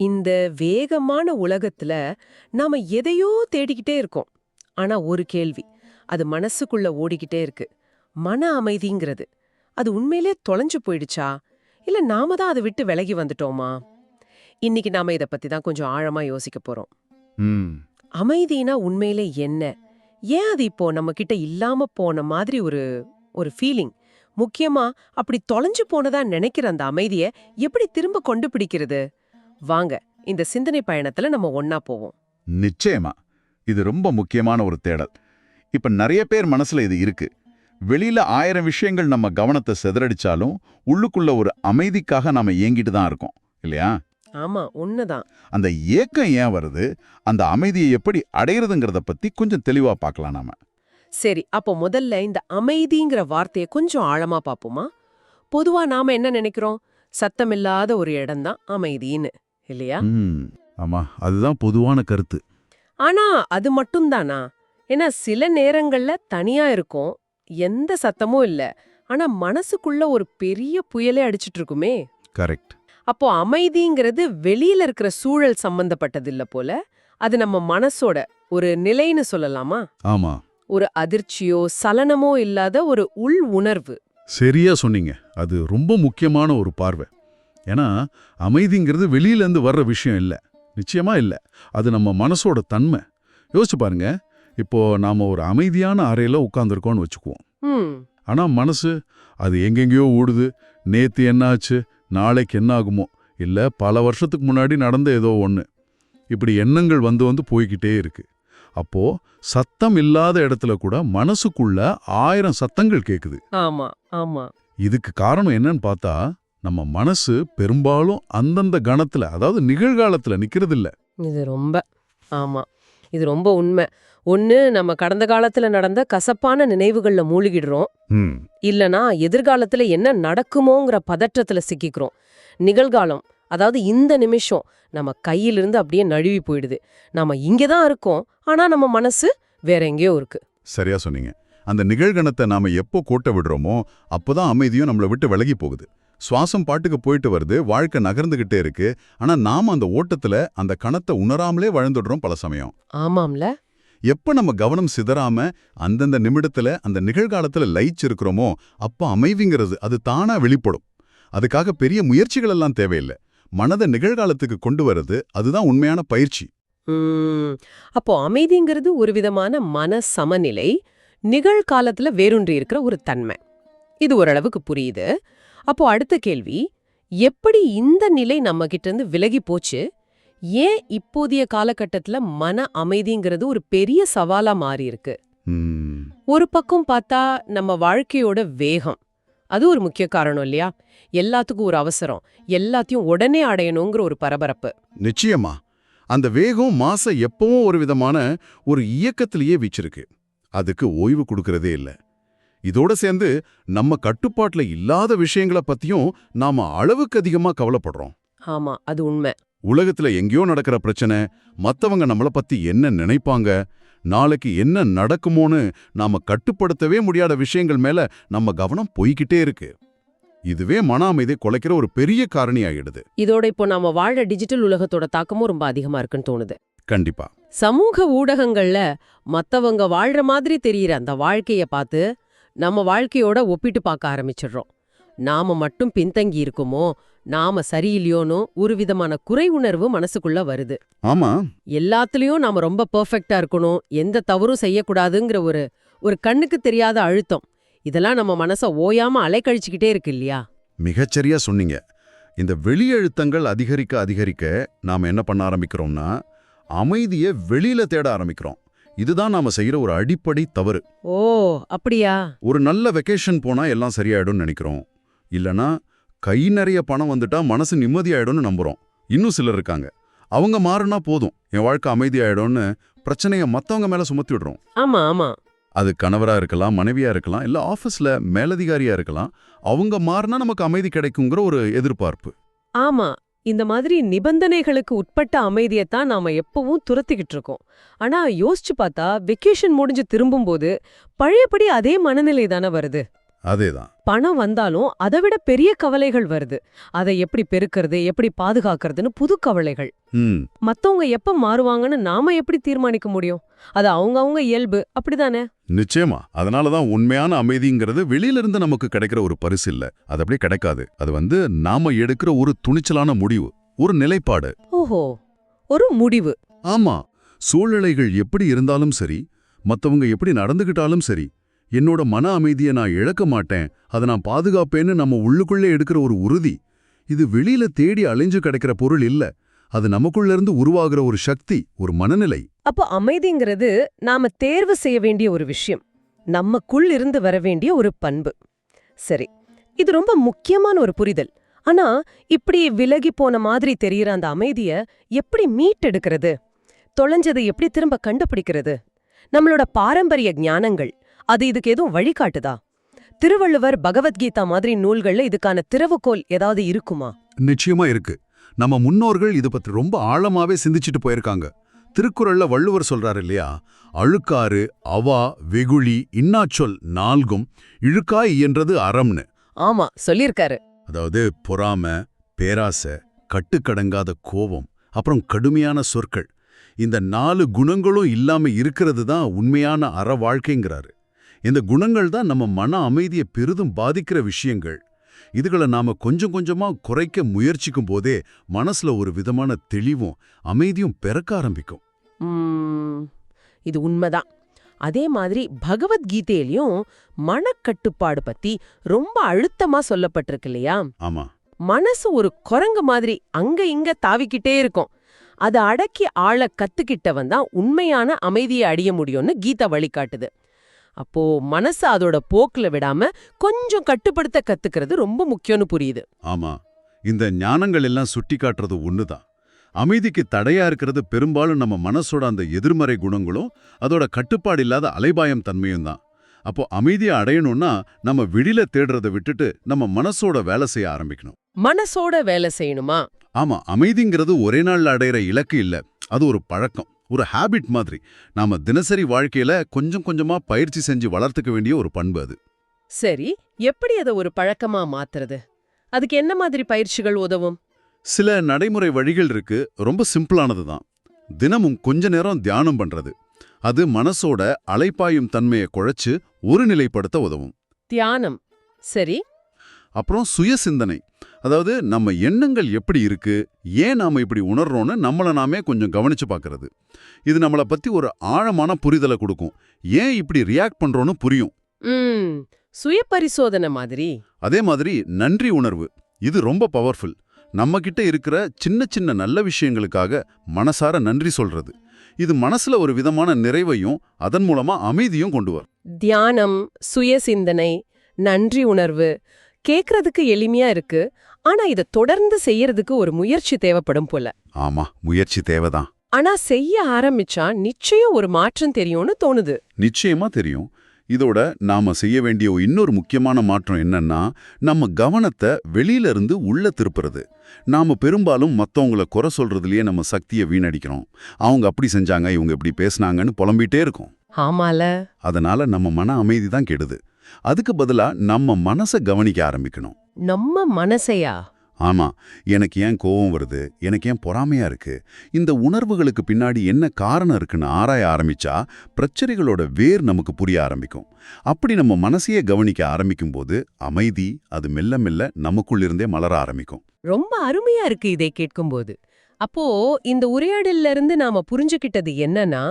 இந்த வேகமான உலகத்துல நாம எதையோ தேடிக்கிட்டே இருக்கோம். ஆனா ஒரு கேள்வி அது மனசுக்குள்ள ஓடிக்கிட்டே இருக்கு. மன அமைதிங்கிறது அது உண்மையிலே தொலைஞ்சு போயிடுச்சா? இல்ல நாம தான் அதை விட்டு விலகி வந்துட்டோமா? இன்னைக்கு நாம இத பத்தி தான் கொஞ்சம் ஆழமா யோசிக்க போறோம். அமைதினா உண்மையிலே என்ன? ஏன் அது இப்போ நம்ம கிட்ட இல்லாம போன மாதிரி ஒரு ஒரு ஃபீலிங் முக்கியமா அப்படி தொலைஞ்சு போனதா நினைக்கிற அந்த அமைதிய எப்படி திரும்ப கொண்டு பிடிக்கிறது வாங்க இந்த சிந்தனை பயணத்துல நம்ம ஒன்னா போவோம். நிச்சயமா. இது ரொம்ப முக்கியமான ஒரு தேடல். இப்ப நிறைய பேர் மனசுல இது இருக்கு. வெளியில ஆயிரம் விஷயங்கள் நம்ம கவனத்தை சிதறடிச்சாலும் உள்ளுக்குள்ள ஒரு அமைதிக்காக நாம ஏங்கிட்டு தான் இருக்கோம் இல்லையா? ஆமா உண்மைதான். அந்த ஏக்கம் ஏன் வருது? அந்த அமைதியை எப்படி அடையிறதுங்கிறத பத்தி கொஞ்சம் தெளிவா பார்க்கலாம் நாம. சரி அப்போ முதல்ல இந்த அமைதிங்கிற வார்த்தையை கொஞ்சம் ஆழமா பாப்போமா பொதுவா நாம என்ன நினைக்கிறோம்? சத்தமில்லாத ஒரு இடம்தான் அமைதின்னு. இல்லையா? ஆமா. அதுதான் பொதுவான கருத்து. ஆனா அது மட்டும்தானா? ஏன்னா சில நேரங்கள்ல தனியா இருக்கும் எந்த சத்தமும் இல்ல. ஆனா மனசுக்குள்ள ஒரு பெரிய புயலே அடிச்சிட்டு இருக்குமே கரெக்ட். அப்போ அமைதிங்கிறது வெளியில இருக்கிற சூழல் சம்பந்தப்பட்டது இல்ல போல. அது நம்ம மனசோட ஒரு நிலைன்னு சொல்லலாமா? ஆமா. ஒரு அதிர்ச்சியோ சலனமோ இல்லாத ஒரு உள் உணர்வு. சரியா சொன்னீங்க. அது ரொம்ப முக்கியமான ஒரு பார்வை. ஏன்னா அமைதிங்கிறது வெளியிலேருந்து வர்ற விஷயம் இல்லை. நிச்சயமா இல்லை. அது நம்ம மனசோட தன்மை. யோசிச்சு பாருங்க. இப்போ நாம ஒரு அமைதியான அறையில உட்காந்துருக்கோம்னு வச்சுக்குவோம். ம். ஆனா மனசு அது எங்கெங்கேயோ ஓடுது. நேத்து என்னாச்சு? நாளைக்கு என்ன ஆகுமோ இல்ல பல வருஷத்துக்கு முன்னாடி நடந்த ஏதோ ஒண்ணு. இப்படி எண்ணங்கள் வந்து வந்து போய்கிட்டே இருக்கு. அப்போ சத்தம் இல்லாத இடத்துல கூட மனசுக்குள்ள ஆயிரம் சத்தங்கள் கேக்குது. ஆமா ஆமா. இதுக்கு காரணம் என்னன்னு பார்த்தா நம்ம மனசு பெரும்பாலும் அந்தந்த கணத்துல அதாவது நிகழ்காலத்துல நிக்கிறது இல்ல இது ரொம்ப ஆமா. இது ரொம்ப உண்மை. ஒன்னு நம்ம கடந்த காலத்துல நடந்த கசப்பான நினைவுகள்ல மூழ்கிடுறோம். இல்லனா எதிர்காலத்துல என்ன நடக்குமோங்கிற பதற்றத்துல சிக்கிக்கிறோம். நிகழ்காலம் அதாவது இந்த நிமிஷம் நம்ம கையிலிருந்து அப்படியே நழுவி போயிடுது. நாம இங்க தான் இருக்கோம் ஆனா நம்ம மனசு வேற எங்கேயோ இருக்கு. சரியா சொன்னீங்க. அந்த நிகழ்கணத்தை நாம எப்போ கோட்டை விடுறோமோ அப்போதான் அமைதியும் நம்மளை விட்டு விலகி போகுது. சுவாசம் பாட்டுக்கு போயிட்டு வருது வாழ்க்கை நகர்ந்துகிட்டே இருக்கு. ஆனா நாம அந்த ஓட்டத்துல அந்த கணத்தை உணராமலே வழந்துடுறோம் பல சமயம். ஆமாம்ல. எப்ப நம்ம கவனம் சிதறாம அந்தந்த நிமிடத்துல அந்த நிகழ்காலத்துல லயிச்சு இருக்கிறோமோ அப்போ அமைதிங்கிறது அது தானா வெளிப்படும். அதுக்காக பெரிய முயற்சிகள் எல்லாம் தேவையில்லை. மனதை நிகழ்காலத்துக்கு கொண்டு வர்றது அதுதான் உண்மையான பயிற்சி. அப்போ அமைதிங்கிறது ஒரு விதமான மன சமநிலை நிகழ்காலத்துல வேரூன்றி இருக்கிற ஒரு தன்மை. இது ஓரளவுக்கு புரியுது. அப்போ அடுத்த கேள்வி எப்படி இந்த நிலை நம்ம கிட்ட இருந்து விலகி போச்சு? ஏன் இப்போதைய காலகட்டத்துல மன அமைதிங்கிறது ஒரு பெரிய சவாலா மாறி இருக்கு ஒரு பக்கம் பார்த்தா நம்ம வாழ்க்கையோட வேகம் அது ஒரு முக்கிய காரணம் இல்லையா? எல்லாத்துக்கும் ஒரு அவசரம் எல்லாத்தையும் உடனே அடையணுங்கிற ஒரு பரபரப்பு. நிச்சயமா. அந்த வேகம் மாச எப்பவும் ஒரு விதமான ஒரு இயக்கத்திலேயே வீச்சிருக்கு. அதுக்கு ஓய்வு கொடுக்கறதே இல்ல. இதோட சேர்ந்து நம்ம கட்டுப்பாட்டுல இல்லாத விஷயங்கள பத்தியும் நாம அளவுக்கு அதிகமா கவலைப்படுறோம். ஆமா அது உண்மை. உலகத்துல எங்கேயோ நடக்கிற பிரச்சனை மத்தவங்க நம்மள பத்தி என்ன நினைப்பாங்க நாளைக்கு என்ன நடக்குமோன்னு நாம கட்டுப்படுத்தவே முடியாத விஷயங்கள் மேல நம்ம கவனம் போய்கிட்டே இருக்கு. இதுவே மன அமைதியை குலைக்கிற ஒரு பெரிய காரணி ஆயிடுது இதோட இப்போ நாம வாழ டிஜிட்டல் உலகத்தோட தாக்கமும் ரொம்ப அதிகமா இருக்குன்னு தோணுது. கண்டிப்பா. சமூக ஊடகங்கள்ல மத்தவங்க வாழ்ற மாதிரி தெரியற அந்த வாழ்க்கைய பார்த்து நம்ம வாழ்க்கையோட ஒப்பிட்டு பார்க்க ஆரம்பிச்சிடுறோம். நாம மட்டும் பின்தங்கி இருக்குமோ நாம சரியில்லையோனோ ஒரு விதமான குறை உணர்வு மனசுக்குள்ள வருது. ஆமா. எல்லாத்துலயும் நாம ரொம்ப பெர்ஃபெக்ட்டா இருக்கணும் எந்த தவறும் செய்யக்கூடாதுங்கிற ஒரு ஒரு கண்ணுக்கு தெரியாத அழுத்தம். இதெல்லாம் நம்ம மனச ஓயாம அலைக்கழிச்சுக்கிட்டே இருக்கு இல்லையா? மிகச்சரியா சொன்னீங்க. இந்த வெளியழுத்தங்கள் அதிகரிக்க அதிகரிக்க நாம என்ன பண்ண ஆரம்பிக்கிறோம்னா அமைதியை வெளியில தேட ஆரம்பிக்கிறோம். இதுதான் நாம செய்யற ஒரு அடிப்படை தவறு. ஓ அப்படியா? ஒரு நல்ல வெக்கேஷன் போனா எல்லாம் சரியாயிடும்னு நினைக்கிறோம். இல்லனா கை நிறைய பணம் வந்துட்டா மனசு நிம்மதியாயிடும்னு நம்புறோம். இன்னும் சிலர் இருக்காங்க. அவங்க மாறினா போதும். என் வாழ்க்கை அமைதியாயிடும்னு பிரச்சனைய மத்தவங்க மேல சுமத்தி விடுறோம். ஆமா ஆமா. அது கணவரா இருக்கலாம் மனைவியா இருக்கலாம் இல்ல ஆபீஸ்ல மேலதிகாரியா இருக்கலாம். அவங்க மாறினா நமக்கு அமைதி கிடைக்குங்கிற ஒரு எதிர்பார்ப்பு. ஆமா. இந்த மாதிரி நிபந்தனைகளுக்கு உட்பட்ட அமைதியைத்தான் நாம எப்பவும் துரத்திக்கிட்டு இருக்கோம். ஆனா யோசிச்சு பார்த்தா வெக்கேஷன் முடிஞ்சு திரும்பும்போது பழையபடி அதே மனநிலை தானே வருது. அதேதான். பணம் வந்தாலும் அதை விட பெரிய கவலைகள் வருது. அதை எப்படி பெருக்கிறது எப்படி பாதுகாக்கிறதுன்னு புது கவலைகள். மத்தவங்க எப்ப மாறுவாங்கன்னு நாம எப்படி தீர்மானிக்க முடியும்? அது அவங்கவங்க இயல்பு. அப்படிதானே? நிச்சயமா. அதனால தான் உண்மையான அமைதிங்கிறது வெளியில இருந்து நமக்கு கிடைக்கிற ஒரு பரிசு இல்ல. அது அப்படியே கிடைக்காது. அது வந்து நாம எடுக்கிற ஒரு துணிச்சலான முடிவு ஒரு நிலைப்பாடு. ஓஹோ. ஒரு முடிவு. ஆமா. சூழ்நிலைகள் எப்படி இருந்தாலும் சரி மத்தவங்க எப்படி நடந்துகிட்டாலும் சரி என்னோட மன அமைதியை நான் இழக்க மாட்டேன். அதை நான் பாதுகாப்பேன்னு நம்ம உள்ளுக்குள்ளே எடுக்கிற ஒரு உறுதி. இது வெளியில தேடி அழிஞ்சு கிடைக்கிற பொருள் இல்ல. அது நமக்குள்ள இருந்து உருவாகிற ஒரு சக்தி ஒரு மனநிலை. அப்போ அமைதிங்கிறது நாம தேர்வு செய்ய வேண்டிய ஒரு விஷயம். நமக்குள் இருந்து வர வேண்டிய ஒரு பண்பு. சரி இது ரொம்ப முக்கியமான ஒரு புரிதல். ஆனா இப்படி விலகி போன மாதிரி தெரியற அந்த அமைதிய எப்படி மீட்டெடுக்கிறது? தொலைஞ்சதை எப்படி திரும்ப கண்டுபிடிக்கிறது? நம்மளோட பாரம்பரிய ஞானங்கள் அது இதுக்கு எதுவும் வழிகாட்டுதா? திருவள்ளுவர் பகவத்கீதா மாதிரி நூல்கள்ல இதுக்கான திறவுகோல் ஏதாவது இருக்குமா? நிச்சயமா இருக்கு. நம்ம முன்னோர்கள் இது பத்தி ரொம்ப ஆழமாவே சிந்திச்சிட்டு போயிருக்காங்க. திருக்குறள்ல வள்ளுவர் சொல்றாரு இல்லையா? அழுக்காறு அவா வெகுளி இன்னாச்சொல் நால்கும் இழுக்காய் என்றது அறம்னு. ஆமா சொல்லியிருக்காரு. அதாவது பொறாம பேராசை கட்டுக்கடங்காத கோபம் அப்புறம் கடுமையான சொற்கள். இந்த நாலு குணங்களும் இல்லாம இருக்கிறது தான் உண்மையான அற வாழ்க்கைங்கிறாரு. இந்த குணங்கள் தான் நம்ம மன அமைதியை பெரிதும் பாதிக்கிற விஷயங்கள். இதுகளை நாம கொஞ்சம் கொஞ்சமா குறைக்க முயற்சிக்கும் போதே மனசுல ஒரு விதமான தெளிவும் அமைதியும் பிறக்க ஆரம்பிக்கும். இது உண்மைதான். அதே மாதிரி பகவத்கீதையிலயும் மனக்கட்டுப்பாடு பத்தி ரொம்ப அழுத்தமா சொல்லப்பட்டிருக்கு இல்லையா? ஆமா. மனசு ஒரு குரங்கு மாதிரி அங்க இங்க தாவிக்கிட்டே இருக்கும். அதை அடக்கி ஆள கத்துக்கிட்டவன் தான் உண்மையான அமைதியை அடைய முடியும்னு கீதா வழிகாட்டுது. அப்போ மனசு அதோட போக்குல விடாம கொஞ்சம் கட்டுப்படுத்த கத்துக்கிறது ரொம்ப முக்கியம்னு புரியுது. ஆமா. இந்த ஞானங்கள் எல்லாம் சுட்டி காட்டுறது ஒண்ணுதான். அமைதிக்கு தடையா இருக்கிறது பெரும்பாலும் நம்ம மனசோட அந்த எதிர்மறை குணங்களும் அதோட கட்டுப்பாடு இல்லாத அலைபாயம் தன்மையும் தான். அப்போ அமைதியை அடையணும்னா நம்ம விழில தேடுறதை விட்டுட்டு நம்ம மனசோட வேலை செய்ய ஆரம்பிக்கணும். மனசோட வேலை செய்யணுமா? ஆமா அமைதிங்கிறது ஒரே நாள்ல அடையிற இலக்கு இல்ல. அது ஒரு பழக்கம். ஒரு ஹாபிட் மாதிரி. நாம தினசரி வாழ்க்கையில கொஞ்சம் கொஞ்சமா பயிற்சி செஞ்சு வளர்த்துக்க வேண்டிய ஒரு பண்பு அது. சரி எப்படி அதை ஒரு பழக்கமா மாத்துறது? அதுக்கு என்ன மாதிரி பயிற்சிகள் உதவும்? சில நடைமுறை வழிகள் இருக்கு. ரொம்ப சிம்பிளானது தான். தினமும் கொஞ்ச நேரம் தியானம் பண்றது. அது மனசோட அலைப்பாயும் தன்மையை குழைச்சு ஒருநிலைப்படுத்த உதவும். தியானம். சரி. அப்புறம் சுய சிந்தனை அதாவது நம்ம எண்ணங்கள் எப்படி இருக்கு ஏன் நாம இப்படி உணர்றோம்னு நம்மள நாமே கொஞ்சம் கவனிச்சு பார்க்கறது இது நம்மள பத்தி ஒரு ஆழமான புரிதலை கொடுக்கும். ஏன் இப்படி ரியாக்ட் பண்றோம்னு புரியும். சுய பரிசோதனை மாதிரி. அதே மாதிரி நன்றி உணர்வு இது ரொம்ப பவர்ஃபுல் நம்ம கிட்ட இருக்கிற சின்ன சின்ன நல்ல விஷயங்களுக்காக மனசார நன்றி சொல்றது. இது மனசுல ஒரு விதமான நிறைவையும் அதன் மூலமா அமைதியும் கொண்டு வரும். தியானம் சுய சிந்தனை நன்றி உணர்வு கேக்குறதுக்கு எளிமையா இருக்கு. ஆனா இத தொடர்ந்து செய்யறதுக்கு ஒரு முயற்சி தேவைப்படும் போல. ஆமா முயற்சி தேவைதான். ஆனா செய்ய ஆரம்பிச்சா நிச்சயம் ஒரு மாற்றம் தெரியும்னு தோணுது. நிச்சயமா தெரியும். இதோட நாம செய்ய வேண்டிய இன்னொரு முக்கியமான மாற்றம் என்னன்னா நம்ம கவனத்தை வெளியில இருந்து உள்ள திருப்புறது. நாம பெரும்பாலும் மத்தவங்கள குறை சொல்றதுலயே நம்ம சக்தியை வீணடிக்கிறோம். அவங்க அப்படி செஞ்சாங்க இவங்க இப்படி பேசுனாங்கன்னு புலம்பிட்டே இருக்கோம். ஆமால. அதனால நம்ம மன அமைதி தான் கெடுது. அதுக்கு பதிலா நம்ம மனசை கவனிக்க ஆரம்பிக்கணும். நம்ம மனசையா? ஆமா எனக்கு ஏன் கோவம் வருது? எனக்கு ஏன் பொறாமையா இருக்கு? இந்த உணர்வுகளுக்கு பின்னாடி என்ன காரணம் இருக்குன்னு ஆராய ஆரம்பிச்சா பிரச்சனைகளோட வேர் நமக்கு புரிய ஆரம்பிக்கும். அப்படி நம்ம மனசையே கவனிக்க ஆரம்பிக்கும் போது அமைதி அது மெல்ல மெல்ல நமக்குள் இருந்தே மலர ஆரம்பிக்கும். ரொம்ப அருமையா இருக்கு இதை கேட்கும்போது. அப்போ இந்த உரையாடல்ல இருந்து நாம புரிஞ்சுக்கிட்டது என்னன்னா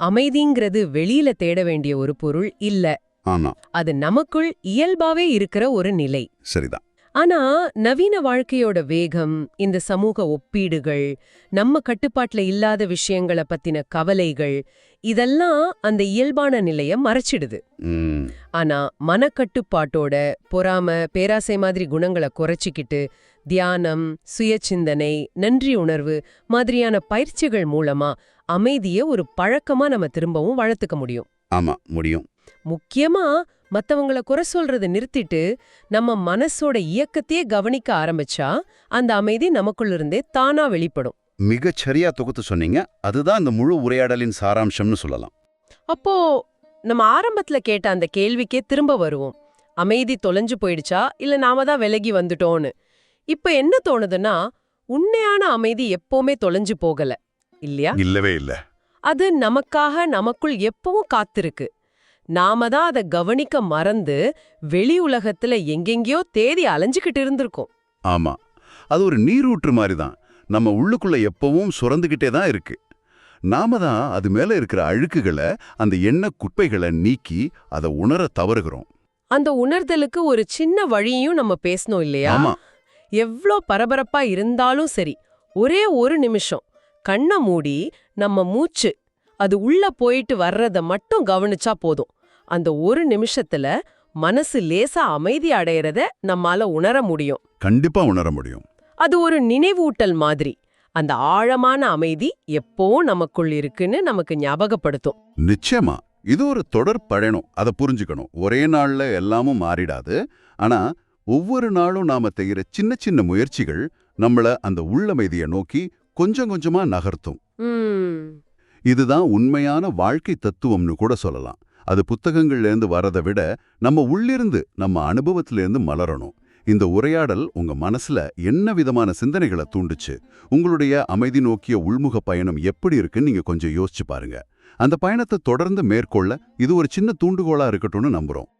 அமைதிங்கிறது வெளியில தேட வேண்டிய ஒரு பொருள் இல்ல. ஆனா அது நமக்குள் இயல்பாவே இருக்கிற ஒரு நிலை. சரிதான். ஆனா நவீன வாழ்க்கையோட வேகம் இந்த சமூக ஒப்பீடுகள் நம்ம கட்டுப்பாட்டுல இல்லாத விஷயங்கள பத்தின கவலைகள் இதெல்லாம் அந்த இயல்பான நிலைய மறைச்சிடுது. ஆனா மனக்கட்டுப்பாட்டோட பொறாம பேராசை மாதிரி குணங்களை குறைச்சிக்கிட்டு தியானம் சுயசிந்தனை நன்றி உணர்வு மாதிரியான பயிற்சிகள் மூலமா அமைதிய ஒரு பழக்கமா நம்ம திரும்பவும் வளர்த்துக்க முடியும். ஆமா முடியும். முக்கியமா மத்தவங்கள குறை சொல்றத நிறுத்திட்டு நம்ம மனசோட இயக்கத்தையே கவனிக்க ஆரம்பிச்சா அந்த அமைதி நமக்குள்ள இருந்தே தானா வெளிப்படும். மிகச் சரியா தொகுத்து சொன்னீங்க. அதுதான் இந்த முழு உரையாடலின் சாராம்சம்னு சொல்லலாம். அப்போ நம்ம ஆரம்பத்துல கேட்ட அந்த கேள்விக்கே திரும்ப வருவோம். அமைதி தொலைஞ்சு போயிடுச்சா? இல்ல நாம தான் விலகி வந்துட்டோம்னு இப்ப என்ன தோணுதுன்னா உண்மையான அமைதி எப்பவுமே தொலைஞ்சு போகல. இல்லையா? இல்லவே இல்ல. அது நமக்காக நமக்குள் எப்பவும் காத்திருக்கு. நாம தான் அதை கவனிக்க மறந்து வெளி உலகத்துல எங்கெங்கேயோ தேடி அலைஞ்சுக்கிட்டு இருந்திருக்கோம். ஆமா. அது ஒரு நீரூற்று மாதிரி தான். நம்ம உள்ளுக்குள்ள எப்பவும் சுரந்துகிட்டே தான் இருக்கு. நாம தான் அது மேல இருக்கிற அழுக்குகளை அந்த எண்ணெய் குப்பைகளை நீக்கி அதை உணர தவறுகிறோம். அந்த உணர்தலுக்கு ஒரு சின்ன வழியும் நம்ம பேசணும் இல்லையா? ஆமா. எவ்ளோ பரபரப்பா இருந்தாலும் சரி ஒரே ஒரு நிமிஷம். கண்ணை மூடி நம்ம மூச்சு அது உள்ள போயிட்டு வர்றத மட்டும் கவனிச்சா போதும். அந்த ஒரு நிமிஷத்துல மனசு லேசா அமைதி அடையறத நம்மால உணர முடியும். கண்டிப்பா உணர முடியும். அது ஒரு நினைவூட்டல் மாதிரி. அந்த ஆழமான அமைதி எப்பவும் நமக்குள் இருக்குன்னு நமக்கு ஞாபகப்படுத்தும். நிச்சயமா. இது ஒரு தொடர் பயணம் அதை புரிஞ்சுக்கணும். ஒரே நாள்ல எல்லாமும் மாறிடாது. ஆனா ஒவ்வொரு நாளும் நாம செய்கிற சின்ன சின்ன முயற்சிகள் நம்மள அந்த உள்ளமைதியை நோக்கி கொஞ்சம் கொஞ்சமா நகர்த்தும். இதுதான் உண்மையான வாழ்க்கை தத்துவம்னு கூட சொல்லலாம். அது புத்தகங்கள்ல இருந்து வரதை விட நம்ம உள்ளிருந்து நம்ம அனுபவத்திலேருந்து மலரணும். இந்த உரையாடல் உங்க மனசுல என்ன விதமான சிந்தனைகளை தூண்டுச்சு? உங்களுடைய அமைதி நோக்கிய உள்முக பயணம் எப்படி இருக்குன்னு நீங்க கொஞ்சம் யோசிச்சு பாருங்க. அந்த பயணத்தை தொடர்ந்து மேற்கொள்ள இது ஒரு சின்ன தூண்டுகோலா இருக்கட்டும்னு நம்புறோம்.